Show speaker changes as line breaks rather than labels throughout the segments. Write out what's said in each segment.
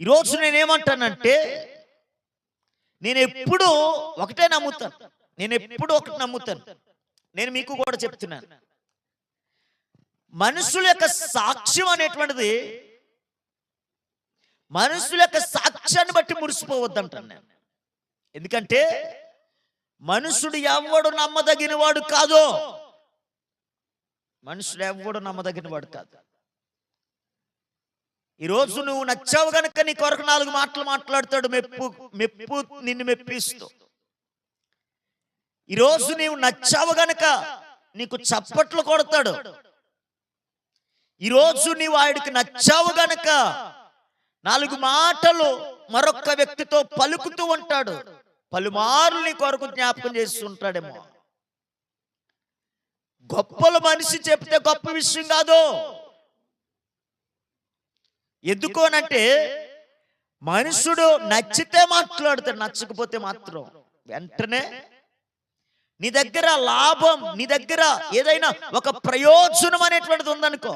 ఈరోజు నేనేమంటానంటే నేను ఎప్పుడు ఒకటే నమ్ముతాను. నేను ఎప్పుడు ఒకటి నమ్ముతాను. నేను మీకు కూడా చెప్తున్నాను. మనుషుల యొక్క సాక్ష్యం అనేటువంటిది మనుషుల యొక్క సాక్ష్యాన్ని బట్టి మురిసిపోవద్దంటాను నేను. ఎందుకంటే మనుషుడు ఎవడు నమ్మదగిన వాడు కాదో. మనుషుడు ఎవడు నమ్మదగిన వాడు కాదు. ఈరోజు నువ్వు నచ్చావు కనుక నీ కొరకు నాలుగు మాటలు మాట్లాడతాడు మెప్పు మెప్పు నిన్ను మెప్పిస్తూ. ఈరోజు నీవు నచ్చావు గనక నీకు చప్పట్లు కొడతాడు. ఈరోజు నీవు ఆడికి నచ్చావు గనక నాలుగు మాటలు మరొక వ్యక్తితో పలుకుతూ ఉంటాడు. పలుమార్లు నీ కొరకు జ్ఞాపకం చేస్తుంటాడేమో గొప్పలు మనిషి చెప్తే గొప్ప విషయం కాదు. ఎందుకు అనంటే మనుషుడు నచ్చితే మాట్లాడతాడు నచ్చకపోతే మాత్రం. వెంటనే నీ దగ్గర లాభం నీ దగ్గర ఏదైనా ఒక ప్రయోజనం అనేటువంటిది ఉందనుకో.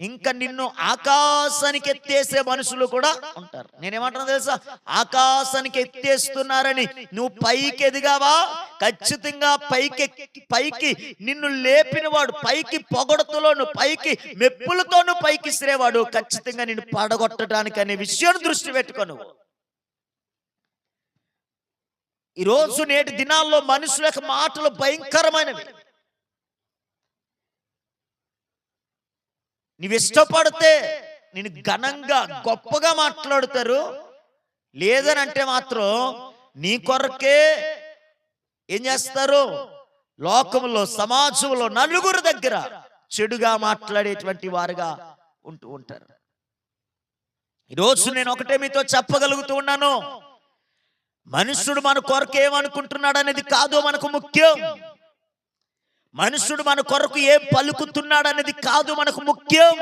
ఇంకా నిన్ను ఆకాశానికి ఎత్తేసే మనుషులు కూడా ఉంటారు. నేనేమంటున్నా తెలుసా? ఆకాశానికి ఎత్తేస్తున్నారని నువ్వు పైకి ఎదిగావా? ఖచ్చితంగా పైకి పైకి నిన్ను లేపినవాడు పైకి పొగడతలోను పైకి మెప్పులతోను పైకి ఇసిరేవాడు ఖచ్చితంగా నిన్ను పడగొట్టడానికి అనే విషయాన్ని దృష్టి పెట్టుకోను ఈరోజు నేటి దినాల్లో మనుషుల యొక్క మాటలు భయంకరమైనవి. నీవు ఇష్టపడితే నేను ఘనంగా గొప్పగా మాట్లాడుతారు. లేదని అంటే మాత్రం నీ కొరకే ఏం చేస్తారు? లోకంలో సమాజంలో నలుగురు దగ్గర చెడుగా మాట్లాడేటువంటి వారుగా ఉంటూ ఉంటారు. ఈరోజు నేను ఒకటే మీతో చెప్పగలుగుతూ ఉన్నాను. మనుషుడు మన కొరకు ఏమనుకుంటున్నాడు అనేది కాదు మనకు ముఖ్యం. మనుషుడు మన కొరకు ఏం పలుకుతున్నాడు అనేది కాదు మనకు ముఖ్యం.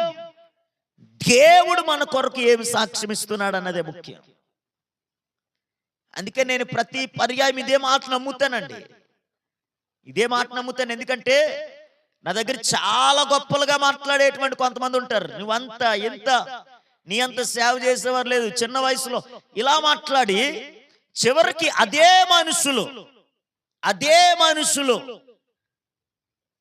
దేవుడు మన కొరకు ఏమి సాక్ష్యం ఇస్తున్నాడు అన్నదే ముఖ్యం. అందుకే నేను ప్రతి పర్యాయం ఇదే మాట నమ్ముతానండి. ఇదే మాట నమ్ముతాను. ఎందుకంటే నా దగ్గర చాలా గొప్పలుగా మాట్లాడేటువంటి కొంతమంది ఉంటారు. నువ్వంత ఎంత నీ అంత సేవ చేసేవారు లేదు. చిన్న వయసులో ఇలా మాట్లాడి చివరికి అదే మనుషులు అదే మనుషులు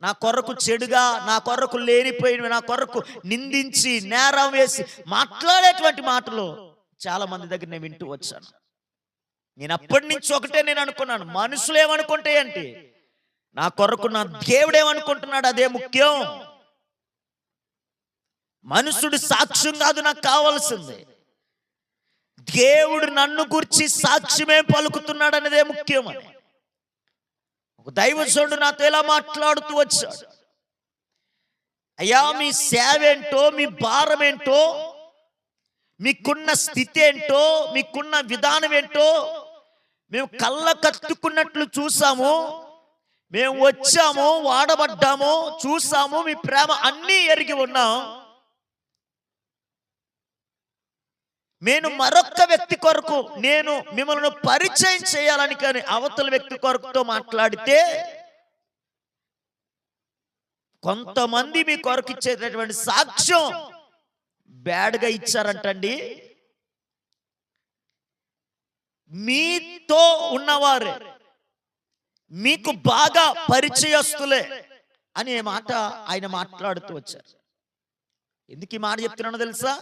నా కొరకు చెడుగా నా కొరకు లేనిపోయినవి నా కొరకు నిందించి నేరం వేసి మాట్లాడేటువంటి మాటలు చాలా మంది దగ్గర నేను వింటూ వచ్చాను. నేను అప్పటి నుంచి ఒకటే నేను అనుకున్నాను మనుషులు ఏమనుకుంటే ఏంటి? నా కొరకు నా దేవుడు ఏమనుకుంటున్నాడు అదే ముఖ్యం. మనుషుడు సాక్ష్యం కాదు నాకు కావాల్సింది. దేవుడు నన్ను గురించి సాక్ష్యమే పలుకుతున్నాడు అనేదే ముఖ్యం అని. ఒక దైవజనుడు నాతో ఇలా మాట్లాడుతూ వచ్చాడు. అయ్యా మీ సేవ ఏంటో మీ భారం ఏంటో మీకున్న స్థితి ఏంటో మీకున్న విధానం ఏంటో మేము కళ్ళ కత్తుకున్నట్లు చూసాము. మేము వచ్చాము వాడబడ్డాము చూసాము మీ ప్రేమ అన్నీ ఎరిగి ఉన్నాం. నేను మరొక్క వ్యక్తి కొరకు నేను మిమ్మల్ని పరిచయం చేయాలని కానీ అవతల వ్యక్తి కొరకుతో మాట్లాడితే కొంతమంది మీ కొరకు ఇచ్చేటటువంటి సాక్ష్యం బ్యాడ్గా ఇచ్చారంటండి. మీతో ఉన్నవారే. మీకు బాగా పరిచయస్తులే అనే మాట ఆయన మాట్లాడుతూ వచ్చారు. ఎందుకు ఈ మాట చెప్తున్నానో తెలుసా?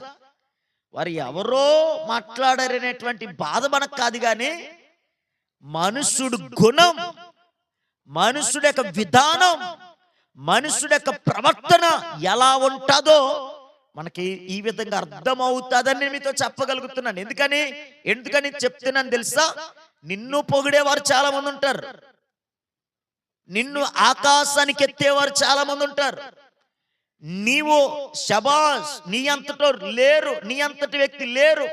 వారు ఎవరో మాట్లాడారనేటువంటి బాధ మనకు కాదు కానీ మనుషుడు గుణం మనుషుడు యొక్క విధానం మనుషుడు యొక్క ప్రవర్తన ఎలా ఉంటుందో మనకి ఈ విధంగా అర్థమవుతుందని నేను మీతో చెప్పగలుగుతున్నాను. ఎందుకని? ఎందుకని చెప్తున్నాను తెలుసా? నిన్ను పొగిడేవారు చాలా మంది ఉంటారు. నిన్ను ఆకాశానికి ఎత్తేవారు చాలా మంది ఉంటారు. నీవు శబాస్ నీ అంతటో లేరు నీ అంతటి వ్యక్తి లేరు.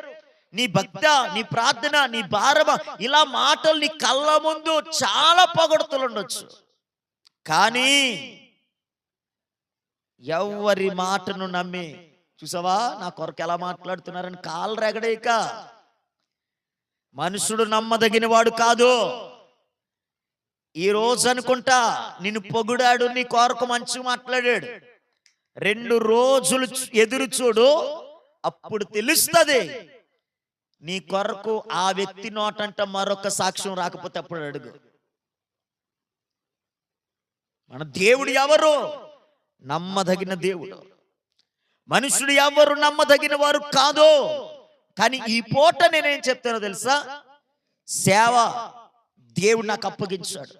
నీ భక్త నీ ప్రార్థన నీ భారమ ఇలా మాటలు నీ కళ్ళ ముందు చాలా పొగడుతులు ఉండొచ్చు. కానీ ఎవరి మాటను నమ్మి చూసావా నా కొరకు ఎలా మాట్లాడుతున్నారని కాలు రెగడేక మనుషుడు నమ్మదగిన వాడు కాదు. ఈ రోజు అనుకుంటా నిన్ను పొగుడాడు నీ కొరకు మంచి మాట్లాడాడు. రెండు రోజులు ఎదురు చూడు అప్పుడు తెలుస్తుంది. నీ కొరకు ఆ వ్యక్తి నోటంట మరొక సాక్ష్యం రాకపోతే అప్పుడు అడుగు. మన దేవుడు ఎవరు? నమ్మదగిన దేవుడు. మనుషుడు ఎవరు? నమ్మదగిన వారు కాదు. కానీ ఈ పూట నేనేం చెప్తానో తెలుసా? సేవ దేవుడు నాకు అప్పగించాడు.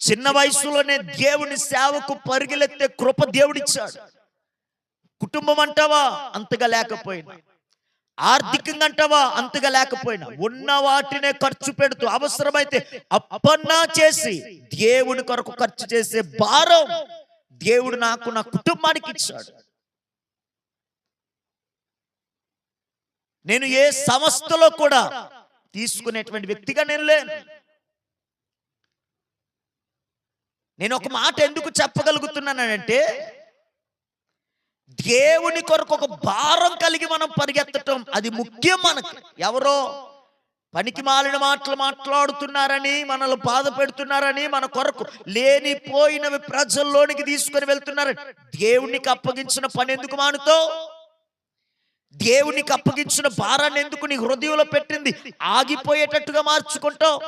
చిన్న వయసులోనే దేవుని సేవకు పరిగెలెత్తే కృప దేవుడిచ్చాడు. కుటుంబం అంటావా అంతగా లేకపోయినా. ఆర్థికంగా అంటావా అంతగా లేకపోయినా. ఉన్న వాటినే ఖర్చు పెడుతూ అవసరమైతే అప్పన్నా చేసి దేవుని కొరకు ఖర్చు చేసే భారం దేవుడు నాకు నా కుటుంబానికి ఇచ్చాడు. నేను ఏ సంస్థలో కూడా తీసుకునేటువంటి వ్యక్తిగా నేను లేను. నేను ఒక మాట ఎందుకు చెప్పగలుగుతున్నానంటే దేవుని కొరకు ఒక భారం కలిగి మనం పరిగెత్తటం అది ముఖ్యం మనకి. ఎవరో పనికి మాలిన మాటలు మాట్లాడుతున్నారని మనల్ని బాధ పెడుతున్నారని మన కొరకు లేనిపోయినవి ప్రజల్లోనికి తీసుకొని వెళ్తున్నారని దేవునికి అప్పగించిన పని ఎందుకు మానుతో దేవునికి అప్పగించిన భారాన్ని ఎందుకు నీ హృదయంలో పెట్టింది? ఆగిపోయేటట్టుగా మార్చుకుంటావు?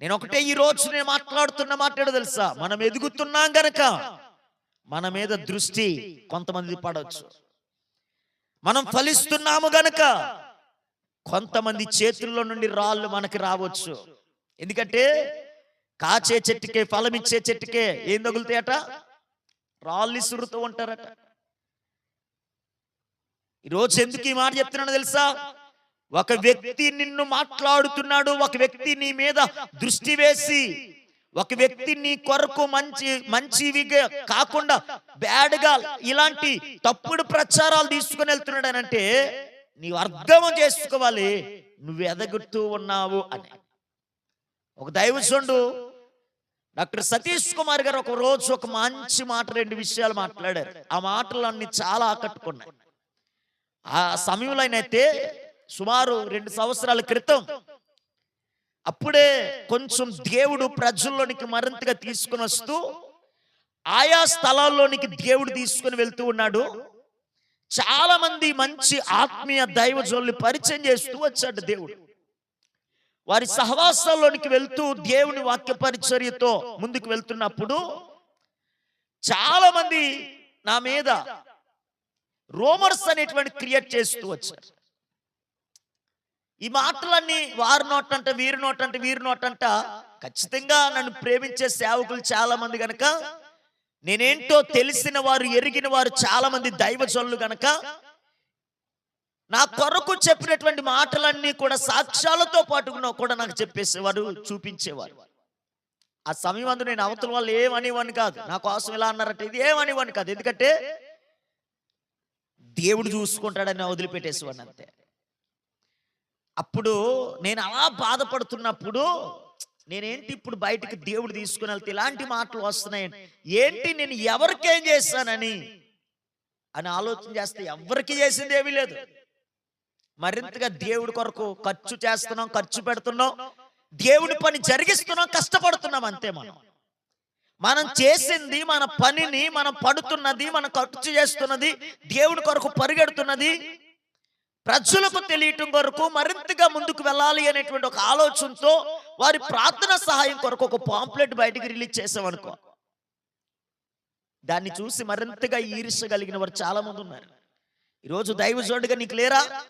నేను ఒకటే ఈ రోజు నేను మాట్లాడుతున్న మాట్లాడు తెలుసా? మనం ఎదుగుతున్నాం గనక మన మీద దృష్టి కొంతమంది పడవచ్చు. మనం ఫలిస్తున్నాము గనక కొంతమంది చేతుల్లో నుండి రాళ్ళు మనకి రావచ్చు. ఎందుకంటే కాచే చెట్టుకే ఫలం ఇచ్చే చెట్టుకే ఏం తగులుతాయట? రాళ్ళు ఇసురుతూ ఉంటారట. ఈరోజు ఎందుకు ఈ మాట చెప్తున్నాను తెలుసా? ఒక వ్యక్తి నిన్ను మాట్లాడుతున్నాడు ఒక వ్యక్తి నీ మీద దృష్టి వేసి ఒక వ్యక్తి నీ కొరకు మంచి మంచివిగా కాకుండా బ్యాడ్గా ఇలాంటి తప్పుడు ప్రచారాలు తీసుకుని వెళ్తున్నాడు అంటే నీవు అర్థం చేసుకోవాలి. నువ్వు ఎదగుతూ ఉన్నావు అని. ఒక దైవజుండు డాక్టర్ సతీష్ కుమార్ గారు ఒక రోజు ఒక మంచి మాట రెండు విషయాలు మాట్లాడారు. ఆ మాటలు అన్ని చాలా ఆకట్టుకున్నాయి. ఆ సమయంలో అయితే సుమారు రెండు సంవత్సరాల క్రితం అప్పుడే కొంచెం దేవుడు ప్రజల్లోనికి మరింతగా తీసుకుని వస్తూ ఆయా స్థలాల్లోనికి దేవుడు తీసుకుని వెళ్తూ ఉన్నాడు. చాలా మంది మంచి ఆత్మీయ దైవజనుల్ని పరిచయం చేస్తూ వచ్చాడు దేవుడు. వారి సహవాసాల్లోనికి వెళ్తూ దేవుని వాక్య పరిచర్యతో ముందుకు వెళ్తున్నప్పుడు చాలా మంది నా మీద రోమర్స్ అనేటువంటి క్రియేట్ చేస్తూ వచ్చారు. ఈ మాటలన్నీ వారి నోటంట వీరి నోటంట వీరి నోటంట ఖచ్చితంగా నన్ను ప్రేమించే సేవకులు చాలా మంది గనక నేనేంటో తెలిసిన వారు ఎరిగిన వారు చాలా మంది దైవజనులు గనక నా కొరకు చెప్పినటువంటి మాటలన్నీ కూడా సాక్ష్యాలతో పాటు కూడా నాకు చెప్పేసేవారు చూపించేవారు. ఆ సమయం అందు నేను అవతల వాళ్ళు ఏమనివ్వని కాదు. నా కోసం ఇలా అన్నారంటే ఇది ఏమనివ్వని కాదు. ఎందుకంటే దేవుడు చూసుకుంటాడని వదిలిపెట్టేసేవాడిని అంతే. అప్పుడు నేను అలా బాధపడుతున్నప్పుడు నేనేంటి ఇప్పుడు బయటికి దేవుడు తీసుకుని వెళ్తే ఇలాంటి మాటలు వస్తున్నాయి. ఏంటి నేను ఎవరికేం చేస్తానని అని ఆలోచన చేస్తే ఎవరికి చేసింది ఏమీ లేదు. మరింతగా దేవుడి కొరకు ఖర్చు చేస్తున్నాం ఖర్చు పెడుతున్నాం. దేవుడి పని జరిగిస్తున్నాం కష్టపడుతున్నాం అంతే మనం. మనం చేసింది మన పనిని మనం పడుతున్నది మనం ఖర్చు చేస్తున్నది దేవుడి కొరకు పరిగెడుతున్నది ప్రజలకు తెలియటం కొరకు మరింతగా ముందుకు వెళ్ళాలి అనేటువంటి ఒక ఆలోచనతో వారి ప్రార్థన సహాయం కొరకు ఒక పాంప్లెట్ బయటికి రిలీజ్ చేసామనుకో దాన్ని చూసి మరింతగా ఈర్షగలిగిన వారు చాలా మంది ఉన్నారు. ఈరోజు దైవజోడుగా నీకు లేరా?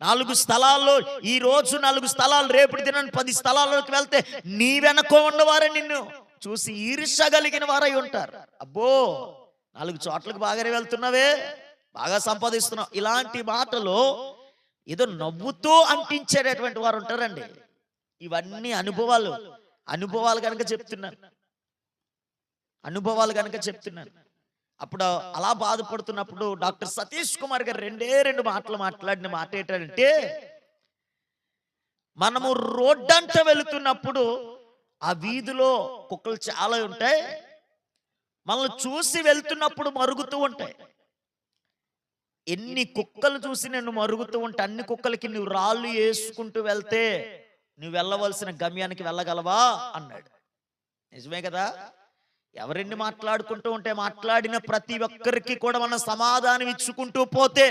నాలుగు స్థలాల్లో ఈ రోజు నాలుగు స్థలాలు రేపటి దిన పది స్థలాల్లోకి వెళ్తే నీ వెనక ఉన్నవారే నిన్ను. చూసి ఈర్షగలిగిన వారై ఉంటారు. అబ్బో నాలుగు చోట్లకు బాగానే వెళ్తున్నావే. బాగా సంపాదిస్తున్నాం ఇలాంటి మాటలు ఏదో నవ్వుతూ అంటించేటటువంటి వారు ఉంటారండి. ఇవన్నీ అనుభవాలు. అనుభవాలు కనుక చెప్తున్నాను అనుభవాలు కనుక చెప్తున్నాను అప్పుడు అలా బాధపడుతున్నప్పుడు డాక్టర్ సతీష్ కుమార్ గారు రెండే రెండు మాటలు మాట్లాడిన మాట ఏంటంటే మనము రోడ్డంట వెళుతున్నప్పుడు ఆ వీధిలో కుక్కలు చాలా ఉంటాయి. మనల్ని చూసి వెళ్తున్నప్పుడు మరుగుతూ ఉంటాయి. ఎన్ని కుక్కలు చూసి నేను మరుగుతూ ఉంటే అన్ని కుక్కలకి నువ్వు రాళ్ళు వేసుకుంటూ వెళ్తే నువ్వు వెళ్ళవలసిన గమ్యానికి వెళ్ళగలవా? అన్నాడు. నిజమే కదా? ఎవరిని మాట్లాడుకుంటూ ఉంటే మాట్లాడిన ప్రతి ఒక్కరికి కూడా మనం సమాధానం ఇచ్చుకుంటూ పోతే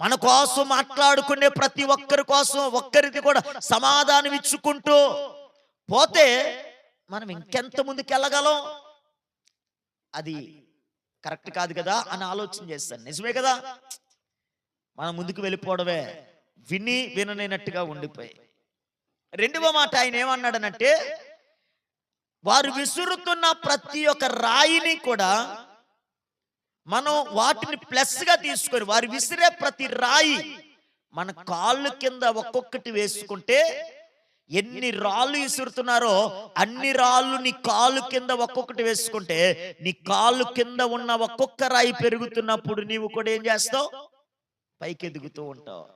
మన కోసం మాట్లాడుకునే ప్రతి ఒక్కరి కోసం ఒక్కరికి కూడా సమాధానం ఇచ్చుకుంటూ పోతే మనం ఇంకెంత ముందుకు వెళ్ళగలం అది కరెక్ట్ కాదు కదా అని ఆలోచన చేస్తాను. నిజమే కదా? మనం ముందుకు వెళ్ళిపోవడమే విని వినలేనట్టుగా ఉండిపోయి. రెండవ మాట ఆయన ఏమన్నాడనంటే వారు విసురుతున్న ప్రతి ఒక్క రాయిని కూడా మనం వాటిని ప్లస్గా తీసుకొని వారు విసిరే ప్రతి రాయి మన కాళ్ళు కింద ఒక్కొక్కటి వేసుకుంటే ఎన్ని రాళ్ళు విసురుతున్నారో అన్ని రాళ్ళు నీ కాలు కింద ఒక్కొక్కటి వేసుకుంటే నీ కాలు కింద ఉన్న ఒక్కొక్క రాయి పెరుగుతున్నప్పుడు నీవు కూడా ఏం చేస్తావు? పైకి ఎదుగుతూ ఉంటావు.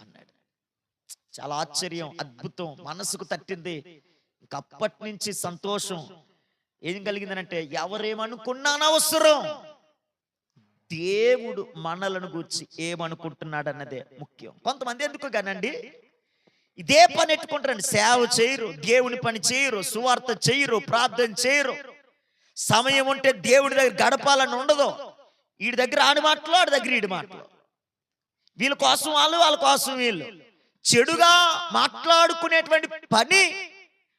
అన్నాడు. చాలా ఆశ్చర్యం అద్భుతం మనసుకు తట్టింది. ఇంకప్పటి నుంచి సంతోషం. ఏం కలిగిందనంటే ఎవరేమనుకున్నాను అవసరం దేవుడు మనలను గురించి ఏమనుకుంటున్నాడు అన్నదే ముఖ్యం. కొంతమంది ఎందుకు కానండి ఇదే పని ఎట్టుకుంటారండి. సేవ చేయరు దేవుని పని చేయరు సువార్త చేయరు ప్రార్థన చేయరు. సమయం ఉంటే దేవుడి దగ్గర గడపాలని ఉండదు. వీడి దగ్గర ఆడి మాటలు ఆడి దగ్గర ఈడి మాటలు. వీళ్ళ కోసం వాళ్ళు వాళ్ళ కోసం వీళ్ళు. చెడుగా మాట్లాడుకునేటువంటి పని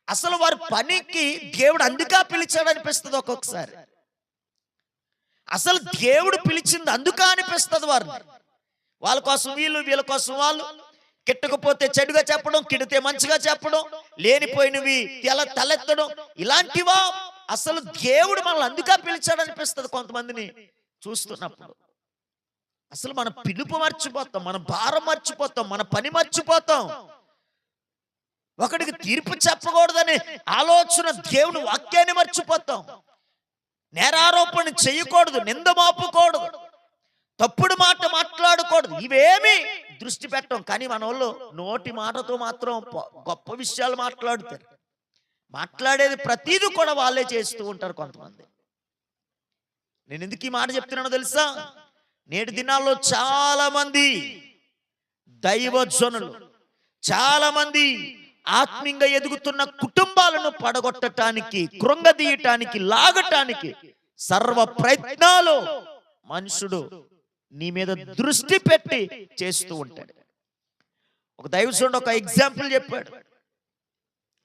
అసలు వారి పనికి దేవుడు అందుకా పిలిచాడు అనిపిస్తుంది ఒక్కొక్కసారి. అసలు దేవుడు పిలిచింది అందుకా అనిపిస్తుంది వారిని. వాళ్ళ కోసం వీళ్ళు వీళ్ళ కోసం వాళ్ళు. కిట్టకపోతే చెడుగా చెప్పడం కిడితే మంచిగా చెప్పడం లేనిపోయినవి ఎలా తలెత్తడం ఇలాంటివా? అసలు దేవుడు మనల్ని అందుకే పిలిచాడు అనిపిస్తుంది కొంతమందిని చూస్తున్నప్పుడు. అసలు మన పిలుపు మర్చిపోతాం మన భారం మర్చిపోతాం మన పని మర్చిపోతాం. ఒకడికి తీర్పు చెప్పకూడదని ఆలోచన దేవుని వాక్యాన్ని మర్చిపోతాం. నేరారోపణ చేయకూడదు నింద మోపకూడదు తప్పుడు మాట మాట్లాడకూడదు ఇవేమి దృష్టి పెట్టం. కానీ మన వాళ్ళు నోటి మాటతో మాత్రం గొప్ప విషయాలు మాట్లాడుతారు. మాట్లాడేది ప్రతిదీ కూడా వాళ్ళే చేస్తూ ఉంటారు కొంతమంది. నేను ఎందుకు ఈ మాట చెప్తున్నానో తెలుసా? నేటి దినాల్లో చాలా మంది దైవజనులు చాలా మంది ఆత్మీయంగా ఎదుగుతున్న కుటుంబాలను పడగొట్టటానికి కృంగదీయటానికి లాగటానికి సర్వ ప్రయత్నాలు మనుషుడు నీ మీద దృష్టి పెట్టి చేస్తూ ఉంటాడు. ఒక దైవసుడు ఒక ఎగ్జాంపుల్ చెప్పాడు.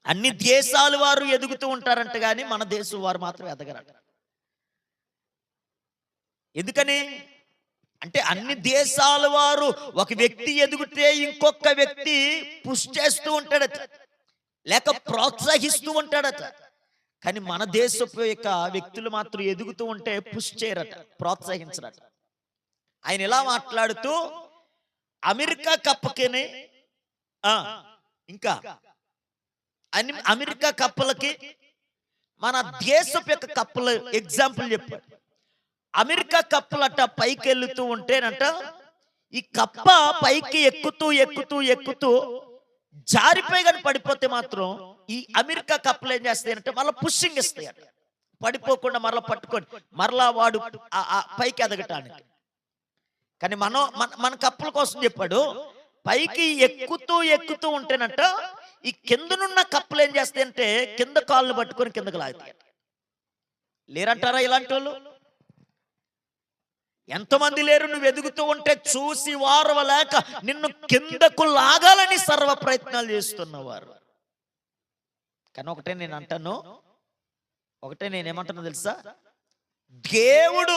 అన్ని దేశాల వారు ఎదుగుతూ ఉంటారంట కానీ మన దేశం వారు మాత్రం ఎదగరట. ఎందుకని? అంటే అన్ని దేశాల వారు ఒక వ్యక్తి ఎదుగుతే ఇంకొక వ్యక్తి పుష్ చేస్తూ ఉంటాడట. లేక ప్రోత్సహిస్తూ ఉంటాడట. కానీ మన దేశపు యొక్క వ్యక్తులు మాత్రం ఎదుగుతూ ఉంటే పుష్ చేయరట ప్రోత్సహించరట. ఆయన ఇలా మాట్లాడుతూ అమెరికా కప్పకిని ఇంకా అన్ని- అమెరికా కప్పలకి మన దేశపు యొక్క కప్పల ఎగ్జాంపుల్ చెప్పాడు. అమెరికా కప్పలట పైకి వెళ్తూ ఉంటేనంట ఈ కప్ప పైకి ఎక్కుతూ ఎక్కుతూ ఎక్కుతూ జారిపోయి కానీ పడిపోతే మాత్రం ఈ అమెరికా కప్పలు ఏం చేస్తాయంటే మళ్ళీ పుషింగ్ ఇస్తాయి పడిపోకుండా మరలా పట్టుకొని మరలా వాడు పైకి ఎదగటానికి కానీ మనం మన మన కప్పుల కోసం చెప్పాడు పైకి ఎక్కుతూ ఎక్కుతూ ఉంటేనంట ఈ కిందనున్న కప్పులు ఏం చేస్తాయంటే కింద కాళ్ళు పట్టుకొని కిందకు లాగుతాయి. లేరంటారా ఇలాంటి వాళ్ళు ఎంతమంది లేరు నువ్వు ఎదుగుతూ ఉంటే చూసి వారవలేక నిన్ను కిందకు లాగాలని సర్వ ప్రయత్నాలు చేస్తున్నవారు. కానీ ఒకటే నేను అంటాను ఒకటే నేనేమంటాను తెలుసా? దేవుడు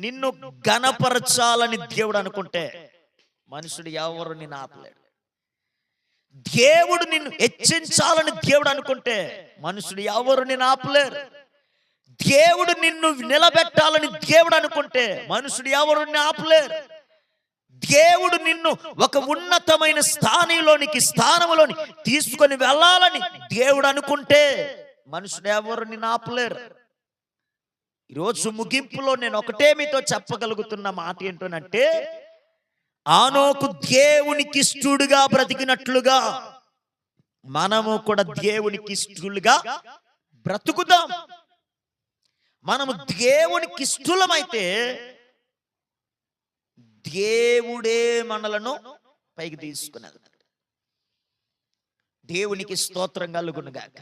నిన్ను ఘనపరచాలని దేవుడు అనుకుంటే మనుషుడు ఎవరు నిన్ను ఆపలేడు. దేవుడు నిన్ను హెచ్చించాలని దేవుడు అనుకుంటే మనుషుడు ఎవరు నిన్ను ఆపలేరు. దేవుడు నిన్ను నిలబెట్టాలని దేవుడు అనుకుంటే మనుషుడు ఎవరు ఆపలేరు. దేవుడు నిన్ను ఒక ఉన్నతమైన స్థానంలోనికి స్థానంలోని తీసుకొని వెళ్ళాలని దేవుడు అనుకుంటే మనుషుడు ఎవరు నిన్ను ఆపలేరు. ఈరోజు ముగింపులో నేను ఒకటే మీతో చెప్పగలుగుతున్న మాట ఏంటనంటే ఆనోకు దేవునికి ఇష్టడుగా బ్రతికినట్లుగా మనము కూడా దేవునికి ఇష్టలుగా బ్రతుకుదాం. మనము దేవునికి ఇష్టలమైతే దేవుడే మనలను పైకి తీసుకున్నది దేవునికి స్తోత్రం కలుగునుగాక